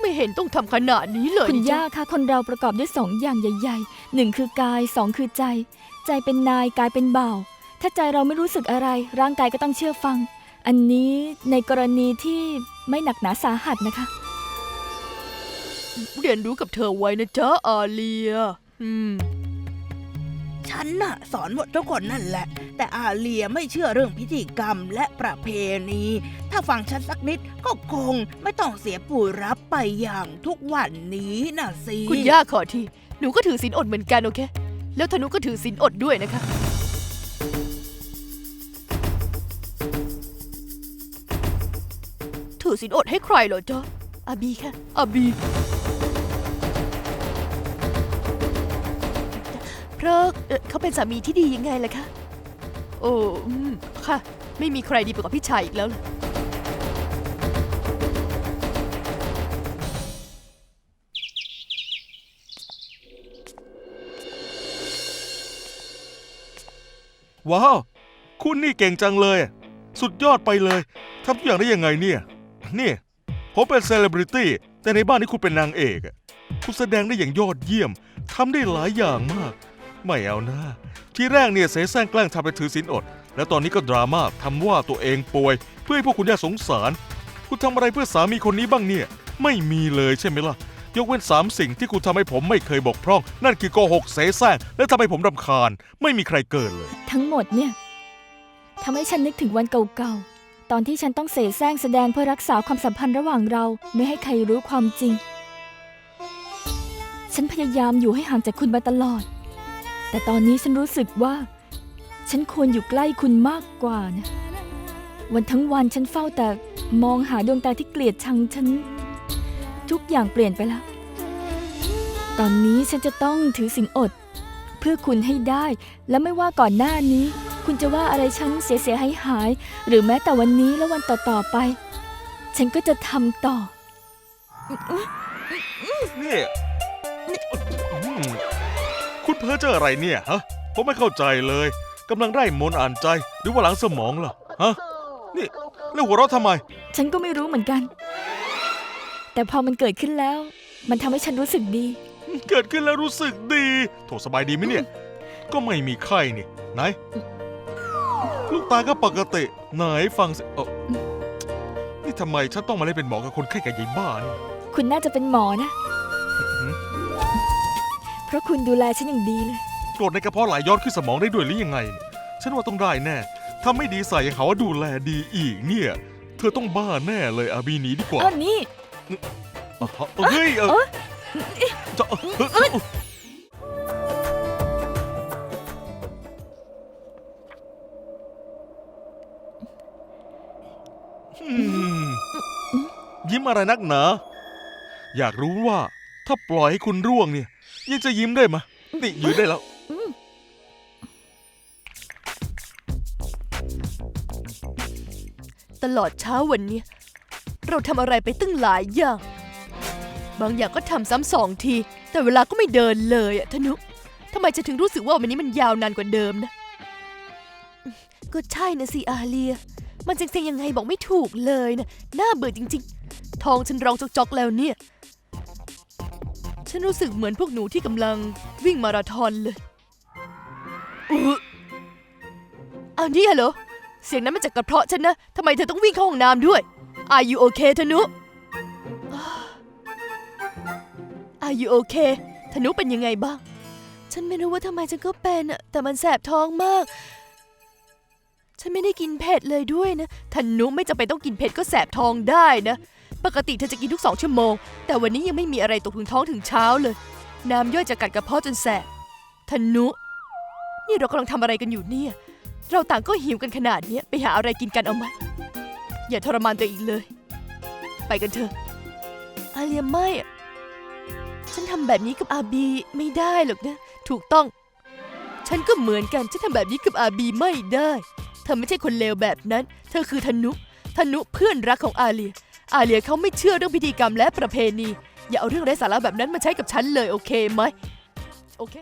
ไม่เห็นต้องทำขนาดนี้เลยคุณนี่ย่าคะคนเราประกอบด้วยสองอย่างใหญ่ๆหนึ่งคือกายสองคือใจ ใจเป็นนายกายเป็นบ่าว ถ้าใจเราไม่รู้สึกอะไร ร่างกายก็ต้องเชื่อฟัง อันนี้ในกรณีที่ไม่หนักหนาสาหัสนะคะ เรียนรู้กับเธอไว้นะจ๊ะอาเลีย อืม ฉันน่ะสอนหมดทุกคนนั่นแหละ แต่อาเลียไม่เชื่อเรื่องพิธีกรรมและประเพณี ถ้าฟังฉันสักนิดก็คงไม่ต้องเสียปู่รับไปอย่างทุกวันนี้น่ะสิคุณย่าขอที หนูก็ถือศีลอดเหมือนกันโอเค แล้วธนุก็ถือศีลอดด้วยนะคะถือศีลอดให้ใครเหรอจ๊ะอาบีค่ะอาบี เพราะเขาเป็นสามีที่ดียังไงล่ะคะ โอ้ค่ะ ไม่มีใครดีไปกว่าพี่ชายอีกแล้วล่ะว้าว คุณนี่เก่งจังเลย สุดยอดไปเลยทำทุกอย่างได้ยังไงเนี่ย นี่ ผมเป็นเซเลบริตี้แต่ในบ้านนี้คุณเป็นนางเอก คุณแสดงได้อย่างยอดเยี่ยมทำได้หลายอย่างมาก ไม่เอานะที่แรกเนี่ยเสแสร้งแกล้งทำเป็นถือศีลอด แล้วตอนนี้ก็ดราม่าทำว่าตัวเองป่วย เพื่อให้พวกคุณย่าสงสาร คุณทำอะไรเพื่อสามีคนนี้บ้างเนี่ย ไม่มีเลยใช่ไหมล่ะ ยกเว้นสามสิ่งที่คุณทำให้ผมไม่เคยบกพร่อง นั่นคือโกหกเสแสร้งและทำให้ผมรำคาญ ไม่มีใครเกินเลย ทั้งหมดเนี่ยทำให้ฉันนึกถึงวันเก่าๆ ตอนที่ฉันต้องเสแสร้งแสดงเพื่อรักษาความสัมพันธ์ระหว่างเรา ไม่ให้ใครรู้ความจริง ฉันพยายามอยู่ให้ห่างจากคุณมาตลอด แต่ตอนนี้ฉันรู้สึกว่า ฉันควรอยู่ใกล้คุณมากกว่านะ วันทั้งวันฉันเฝ้าแต่มองหาดวงตาที่เกลียดชังฉัน ทุกอย่างเปลี่ยนไปแล้ว ตอนนี้ฉันจะต้องถือสินอด เพื่อคุณให้ได้ และไม่ว่าก่อนหน้านี้ คุณจะว่าอะไรฉันเสียเสียหายหาย หรือแม้แต่วันนี้และวันต่อๆไป ฉันก็จะทำต่อ นี่ คุณเพ้อเจออะไรเนี่ยฮะผมไม่เข้าใจเลยกำลังได้มนต์อ่านใจหรือว่าหลังสมองล่ะฮะนี่แล้วหัวเราะทำไม ฉันก็ไม่รู้เหมือนกัน แต่พอมันเกิดขึ้นแล้ว มันทำให้ฉันรู้สึกดี เกิดขึ้นแล้วรู้สึกดีโถสบายดีไหมเนี่ย ก็ไม่มีไข้นี่ไหน ลูกตาก็ปกติไหนฟังสิเออนี่ทำไมฉันต้องมาเล่นเป็นหมอกับคนไข้กับยายบ้านี่คุณน่าจะเป็นหมอนะหือ เพราะคุณดูแลฉันอย่างดีเลยกรดในกระเพาะไหลย้อนขึ้นสมองได้ด้วยหรือยังไงเนี่ยฉันว่าต้องได้แน่ ถ้าไม่ดีใส่ยังหาว่าดูแลดีอีกเนี่ย เธอต้องบ้าแน่เลยอาบีหนีดีกว่าอ้าวนี่อะเฮ้ยเออจะเออเอออืมยิ้มอะไรนักหนา อยากรู้ว่า ถ้าปล่อยให้คุณร่วงเนี่ย ยังจะยิ้มได้ไหมนี่ยืนได้แล้ว ตลอดเช้าวันนี้เราทำอะไรไปตั้งหลายอย่าง บางอย่างก็ทำซ้ำสองที แต่เวลาก็ไม่เดินเลยอะธนุทำไมจะถึงรู้สึกว่าวันนี้มันยาวนานกว่าเดิมนะ ก็ใช่นะสิอาเลีย มันเซ็งๆยังไงบอกไม่ถูกเลยนะน่าเบื่อจริง ๆท้องฉันร้องจอกๆแล้วเนี่ย ฉันรู้สึกเหมือนพวกหนูที่กำลังวิ่งมาราธอนเลยอุ๊อันนี้เหรอ เสียงนั้นมาจากกระเพาะฉันนะทำไมเธอต้องวิ่งเข้าห้องน้ำด้วย Are you okay ธนุ Are you okay ธนุเป็นยังไงบ้าง ฉันไม่รู้ว่าทำไมฉันก็เป็นอะแต่มันแสบท้องมาก ฉันไม่ได้กินเผ็ดเลยด้วยนะธนุไม่จำเป็นต้องกินเผ็ดก็แสบท้องได้นะ ปกติเธอจะกินทุกสองชั่วโมง แต่วันนี้ยังไม่มีอะไรตกถึงท้องถึงเช้าเลย น้ำย่อยจะกัดกระเพาะจนแสบธนุ นี่เรากำลังทำอะไรกันอยู่เนี่ย เราต่างก็หิวกันขนาดเนี้ยไปหาอะไรกินกันเอาไหมอย่าทรมานตัวเองอีกเลย ไปกันเถอะอาเลียไม่ ฉันทำแบบนี้กับอาบีไม่ได้หรอกนะ ถูกต้อง ฉันก็เหมือนกันฉันทำแบบนี้กับอาบีไม่ได้ เธอไม่ใช่คนเลวแบบนั้น เธอคือธนุธนุเพื่อนรักของอาเลีย อาเลียเขาไม่เชื่อเรื่องพิธีกรรมและประเพณี อย่าเอาเรื่องไร้สาระแบบนั้นมาใช้กับฉันเลยโอเคไหม